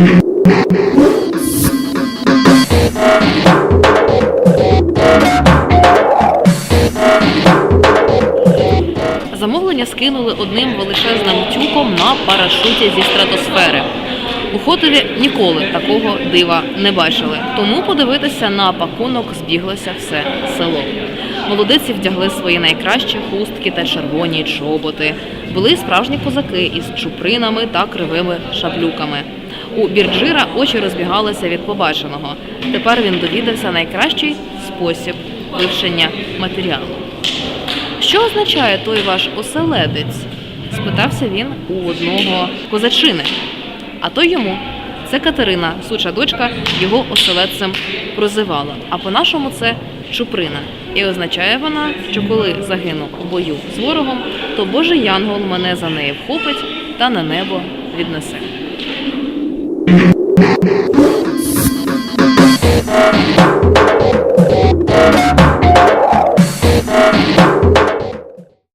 Замовлення скинули одним величезним тюком на парашуті зі стратосфери. У Хотові ніколи такого дива не бачили, тому подивитися на пакунок збіглося все село. Молодиці вдягли свої найкращі хустки та червоні чоботи. Були справжні козаки із чупринами та кривими шаблюками. У Бірджира очі розбігалися від побаченого. Тепер він довідався найкращий спосіб вивчення матеріалу. Що означає той ваш оселедець? спитався він у одного козачини. А той йому. Це Катерина, суча дочка, його оселедцем прозивала. А по-нашому це чуприна. І означає вона, що коли загину у бою з ворогом, то Божий Янгол мене за неї вхопить та на небо віднесе. Thank you